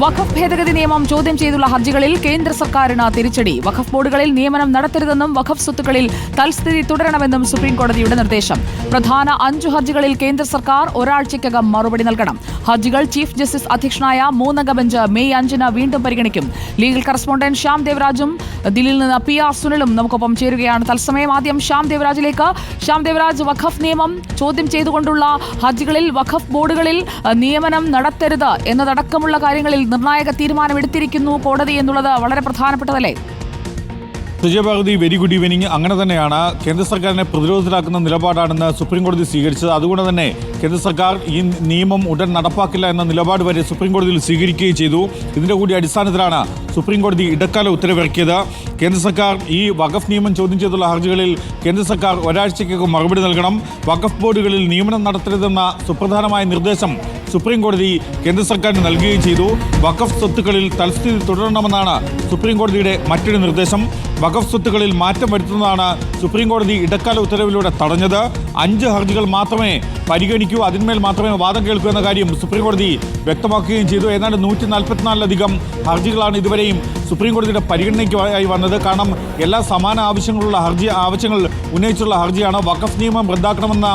വഖഫ് ഭേദഗതി നിയമം ചോദ്യം ചെയ്തുള്ള ഹർജികളിൽ കേന്ദ്ര സർക്കാരിന് തിരിച്ചടി. വഖഫ് ബോർഡുകളിൽ നിയമനം നടത്തരുതെന്നും വഖഫ് സ്വത്തുക്കളിൽ തൽസ്ഥിതി തുടരണമെന്നും സുപ്രീംകോടതിയുടെ നിർദ്ദേശം. പ്രധാന അഞ്ചു ഹർജികളിൽ കേന്ദ്ര സർക്കാർ ഒരാഴ്ചയ്ക്കകം മറുപടി നൽകണം. ഹർജികൾ ചീഫ് ജസ്റ്റിസ് അധ്യക്ഷനായ മൂന്നംഗ ബെഞ്ച് മെയ് അഞ്ചിന് വീണ്ടും പരിഗണിക്കും. ലീഗൽ കറസ്പോണ്ടന്റ് ശ്യാം ദേവരാജും ദില്ലിയിൽ നിന്ന് പി ആർ സുനിലും നമുക്കൊപ്പം ചേരുകയാണ്. തത്സമയം ആദ്യം ശ്യാം ദേവരാജിലേക്ക്. ശ്യാം ദേവരാജ് വഖഫ് നിയമം ചോദ്യം ചെയ്തുകൊണ്ടുള്ള ഹർജികളിൽ വഖഫ് ബോർഡുകളിൽ നിയമനം നടത്തരുത് എന്നതടക്കമുള്ള കാര്യങ്ങളിൽ നിർണായക തീരുമാനമെടുത്തിരിക്കുന്നു കോടതി എന്നുള്ളത് വളരെ പ്രധാനപ്പെട്ടതല്ലേ? സുജയഭാരതി വെരി ഗുഡ് ഈവനിങ് അങ്ങനെ തന്നെയാണ് കേന്ദ്ര സർക്കാരിനെ പ്രതിരോധത്തിലാക്കുന്ന നിലപാടാണെന്ന് സുപ്രീംകോടതി സ്വീകരിച്ചത്. അതുകൊണ്ട് തന്നെ കേന്ദ്ര സർക്കാർ ഈ നിയമം ഉടൻ നടപ്പാക്കില്ല എന്ന നിലപാട് വരെ സുപ്രീംകോടതിയിൽ സ്വീകരിക്കുകയും ചെയ്തു. ഇതിന്റെ കൂടി അടിസ്ഥാനത്തിലാണ് സുപ്രീംകോടതി ഇടക്കാല ഉത്തരവിറക്കിയത്. കേന്ദ്ര സർക്കാർ ഈ വഖഫ് നിയമം ചോദ്യം ചെയ്തുള്ള ഹർജികളിൽ കേന്ദ്ര സർക്കാർ ഒരാഴ്ചയ്ക്കകം മറുപടി നൽകണം. വഖഫ് ബോർഡുകളിൽ നിയമനം നടത്തരുതെന്ന സുപ്രധാനമായ നിർദ്ദേശം സുപ്രീം കോടതി കേന്ദ്ര സർക്കാരിന് നൽകുകയും ചെയ്തു. വഖഫ് സ്വത്തുക്കളിൽ തൽസ്ഥിതി തുടരണമെന്നാണ് സുപ്രീം കോടതിയുടെ മറ്റൊരു നിർദ്ദേശം. വഖഫ് സ്വത്തുക്കളിൽ മാറ്റം വരുത്തുന്നതാണ് സുപ്രീം കോടതി ഇടക്കാല ഉത്തരവിലൂടെ തടഞ്ഞത്. അഞ്ച് ഹർജികൾ മാത്രമേ പരിഗണിക്കൂ അതിന്മേൽ മാത്രമേ വാദം കേൾക്കൂ എന്ന കാര്യം സുപ്രീം കോടതി വ്യക്തമാക്കുകയും ചെയ്തു. ഏതാണ്ട് നൂറ്റി നാൽപ്പത്തിനാലിലധികം ഹർജികളാണ് ഇതുവരെയും സുപ്രീം കോടതിയുടെ പരിഗണനയ്ക്കായി വന്നത്. കാരണം എല്ലാ സമാന ആവശ്യങ്ങളുള്ള ഹർജി ആവശ്യങ്ങൾ ഉന്നയിച്ചുള്ള ഹർജിയാണ്. വഖഫ് നിയമം റദ്ദാക്കണമെന്ന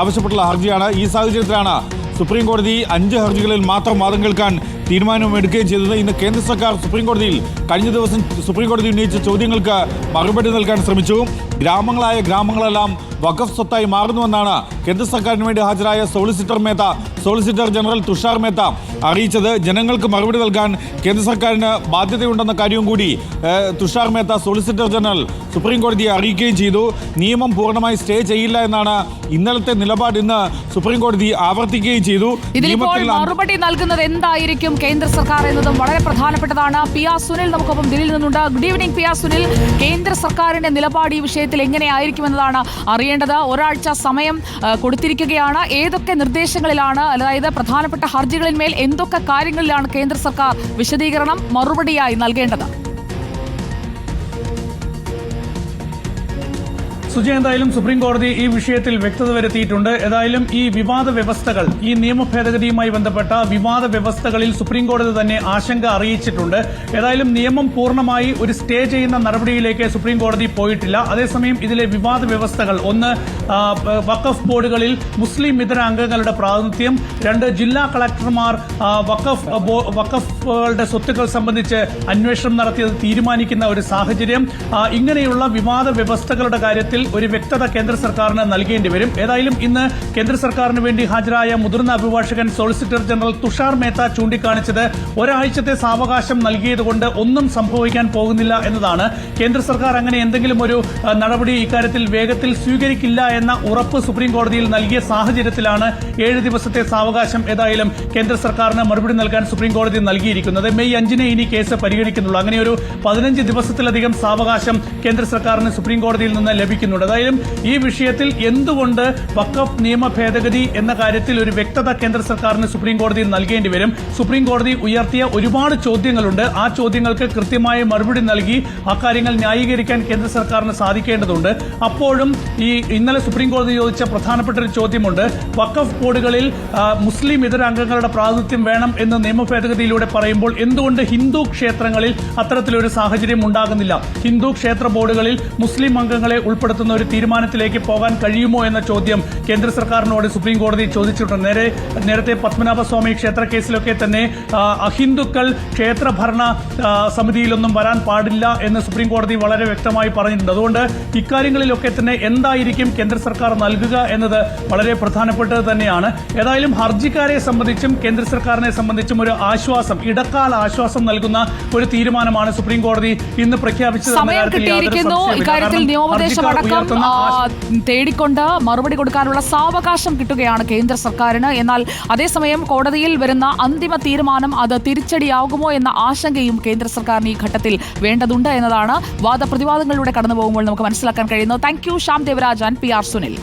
ആവശ്യപ്പെട്ടുള്ള ഹർജിയാണ്. ഈ സാഹചര്യത്തിലാണ് സുപ്രീം കോടതി അഞ്ച് ഹർജികളിൽ മാത്രം വാദം കേൾക്കാൻ തീരുമാനമെടുക്കുകയും ചെയ്തത് ഇന്ന് കേന്ദ്ര സർക്കാർ സുപ്രീം കോടതിയിൽ കഴിഞ്ഞ ദിവസം സുപ്രീം കോടതി ഉന്നയിച്ച ചോദ്യങ്ങൾക്ക് മറുപടി നൽകാൻ ശ്രമിച്ചു. ഗ്രാമങ്ങളായ ഗ്രാമങ്ങളെല്ലാം വഖഫ് സ്വത്തായി മാറുന്നുവെന്നാണ് കേന്ദ്ര സർക്കാരിന് വേണ്ടി ഹാജരായ solicitor Mehta solicitor general Tushar Mehta അറിയിച്ചത്. ജനങ്ങൾക്ക് മറുപടി നൽകാൻ കേന്ദ്ര സർക്കാരിന് ബാധ്യതയുണ്ടെന്ന കാര്യവും കൂടി Tushar Mehta solicitor general supreme കോടതിയെ അറിയിക്കുകയും ചെയ്തു. നിയമം പൂർണമായി സ്റ്റേ ചെയ്യില്ല എന്നാണ് ഇന്നലത്തെ നിലപാട് ഇന്ന് സുപ്രീം കോടതി ആവർത്തിക്കുകയും ചെയ്തു. മറുപടി നൽകുന്നത് എന്തായിരിക്കും കേന്ദ്ര സർക്കാർ എന്നതും വളരെ പ്രധാനപ്പെട്ടതാണ്. പി ആർ സുനിൽ നമുക്കൊപ്പം ദില്ലിയിൽ നിന്നുണ്ട്. Good evening P R Sunil. കേന്ദ്ര സർക്കാരിന്റെ നിലപാട് ഈ വിഷയത്തിൽ എങ്ങനെയായിരിക്കുമെന്നതാണ് അറിയേണ്ടത്. ഒരാഴ്ച സമയം കൊടുത്തിരിക്കുകയാണ്. ഏതൊക്കെ നിർദ്ദേശങ്ങളിലാണ് അതായത് പ്രധാനപ്പെട്ട ഹർജികളിന്മേൽ എന്തൊക്കെ കാര്യങ്ങളിലാണ് കേന്ദ്ര സർക്കാർ വിശദീകരണം മറുപടിയായി നൽകേണ്ടത്? സുജയ എന്തായാലും സുപ്രീം കോടതി ഈ വിഷയത്തിൽ വ്യക്തത വരുത്തിയിട്ടുണ്ട്. ഏതായാലും ഈ വിവാദ വ്യവസ്ഥകൾ ഈ നിയമ ഭേദഗതിയുമായി ബന്ധപ്പെട്ട വിവാദ വ്യവസ്ഥകളിൽ സുപ്രീം കോടതി തന്നെ ആശങ്ക അറിയിച്ചിട്ടുണ്ട്. ഏതായാലും നിയമം പൂർണമായി ഒരു സ്റ്റേ ചെയ്യുന്ന നടപടിയിലേക്ക് സുപ്രീം കോടതി പോയിട്ടില്ല. അതേസമയം ഇതിലെ വിവാദ വ്യവസ്ഥകൾ ഒന്ന് വഖഫ് ബോർഡുകളിൽ മുസ്ലിം ഇതര അംഗങ്ങളുടെ പ്രാതിനിധ്യം രണ്ട് ജില്ലാ കളക്ടർമാർ വഖഫ് വഖഫുകളുടെ സ്വത്തുക്കൾ സംബന്ധിച്ച് അന്വേഷണം നടത്തിയത് തീരുമാനിക്കുന്ന ഒരു സാഹചര്യം. ഇങ്ങനെയുള്ള വിവാദ വ്യവസ്ഥകളുടെ കാര്യത്തിൽ ഒരു വ്യക്തത കേന്ദ്ര സർക്കാരിന് നൽകേണ്ടി വരും. ഏതായാലും ഇന്ന് കേന്ദ്ര സർക്കാരിന് വേണ്ടി ഹാജരായ മുതിർന്ന അഭിഭാഷകൻ സോളിസിറ്റർ ജനറൽ തുഷാർ മേത്ത ചൂണ്ടിക്കാണിച്ചത് ഒരാഴ്ചത്തെ സാവകാശം നൽകിയതുകൊണ്ട് ഒന്നും സംഭവിക്കാൻ പോകുന്നില്ല എന്നതാണ്. കേന്ദ്ര സർക്കാർ അങ്ങനെ എന്തെങ്കിലും ഒരു നടപടി ഇക്കാര്യത്തിൽ വേഗത്തിൽ സ്വീകരിക്കില്ല എന്ന ഉറപ്പ് സുപ്രീം കോടതിയിൽ നൽകിയ സാഹചര്യത്തിലാണ് ഏഴ് ദിവസത്തെ സാവകാശം ഏതായാലും കേന്ദ്ര സർക്കാരിന് മറുപടി നൽകാൻ സുപ്രീം കോടതി നൽകിയിരിക്കുന്നത്. മെയ് അഞ്ചിന് ഇനി കേസ് പരിഗണിക്കുന്നുള്ളൂ. അങ്ങനെ ഒരു പതിനഞ്ച് ദിവസത്തിലധികം സാവകാശം കേന്ദ്ര സർക്കാരിന് സുപ്രീം കോടതിയിൽ നിന്ന് ലഭിക്കുന്നുണ്ട് അതായത് ഈ വിഷയത്തിൽ എന്തുകൊണ്ട് വക്കഫ് നിയമ ഭേദഗതി എന്ന കാര്യത്തിൽ ഒരു വ്യക്തത കേന്ദ്ര സർക്കാരിന് സുപ്രീം കോടതിയിൽ നൽകേണ്ടി വരും? സുപ്രീം കോടതി ഉയർത്തിയ ഒരുപാട് ചോദ്യങ്ങളുണ്ട്. ആ ചോദ്യങ്ങൾക്ക് കൃത്യമായ മറുപടി നൽകി ആ കാര്യങ്ങൾ ന്യായീകരിക്കാൻ കേന്ദ്ര സർക്കാരിന് സാധിക്കേണ്ടതുണ്ട്. അപ്പോഴും ഈ ഇന്നലെ സുപ്രീം കോടതി ചോദിച്ച പ്രധാനപ്പെട്ട ഒരു ചോദ്യമുണ്ട്. വക്കഫ് ബോർഡുകളിൽ മുസ്ലിം ഇതര അംഗങ്ങളുടെ പ്രാതിനിധ്യം വേണം എന്ന് നിയമ ഭേദഗതിയിലൂടെ പറയുമ്പോൾ എന്തുകൊണ്ട് ഹിന്ദു ക്ഷേത്രങ്ങളിൽ അത്തരത്തിലൊരു സാഹചര്യം ഉണ്ടാകുന്നില്ല? ഹിന്ദു ക്ഷേത്ര ബോർഡുകളിൽ മുസ്ലിം അംഗങ്ങളെ ഉൾപ്പെടുത്തുന്ന ഒരു തീരുമാനത്തിലേക്ക് പോകാൻ കഴിയുമോ എന്ന ചോദ്യം കേന്ദ്ര സർക്കാരിനോട് സുപ്രീം കോടതി ചോദിച്ചിട്ടുണ്ട്. നേരെ നേരത്തെ പത്മനാഭസ്വാമി ക്ഷേത്ര കേസിലൊക്കെ തന്നെ അഹിന്ദുക്കൾ ക്ഷേത്ര ഭരണ സമിതിയിലൊന്നും വരാൻ പാടില്ല എന്ന് സുപ്രീം കോടതി വളരെ വ്യക്തമായി പറഞ്ഞിട്ടുണ്ട്. അതുകൊണ്ട് ഇക്കാര്യങ്ങളിലൊക്കെ തന്നെ എന്തായിരിക്കും കേന്ദ്ര സർക്കാർ നൽകുക എന്നത് വളരെ പ്രധാനപ്പെട്ടത് തന്നെയാണ്. ഏതായാലും ഹർജിക്കാരെ സംബന്ധിച്ചും കേന്ദ്ര സർക്കാരിനെ സംബന്ധിച്ചും ഒരു ആശ്വാസം ഇടക്കാല ആശ്വാസം നൽകുന്ന ഒരു തീരുമാനമാണ് സുപ്രീം കോടതി ഇന്ന് പ്രഖ്യാപിച്ചത് എന്ന കാര്യത്തിൽ യാതൊരു അടക്കം തേടിക്കൊണ്ട് മറുപടി കൊടുക്കാനുള്ള സാവകാശം കിട്ടുകയാണ് കേന്ദ്ര സർക്കാരിന്. എന്നാൽ അതേസമയം കോടതിയിൽ വരുന്ന അന്തിമ തീരുമാനം അത് തിരിച്ചടിയാകുമോ എന്ന ആശങ്കയും കേന്ദ്ര സർക്കാരിന് ഈ ഘട്ടത്തിൽ വേണ്ടതുണ്ട് എന്നതാണ് വാദപ്രതിവാദങ്ങളിലൂടെ കടന്നു പോകുമ്പോൾ നമുക്ക് മനസ്സിലാക്കാൻ കഴിയുന്നത്. Thank you Shyam Devarajan P R Sunil.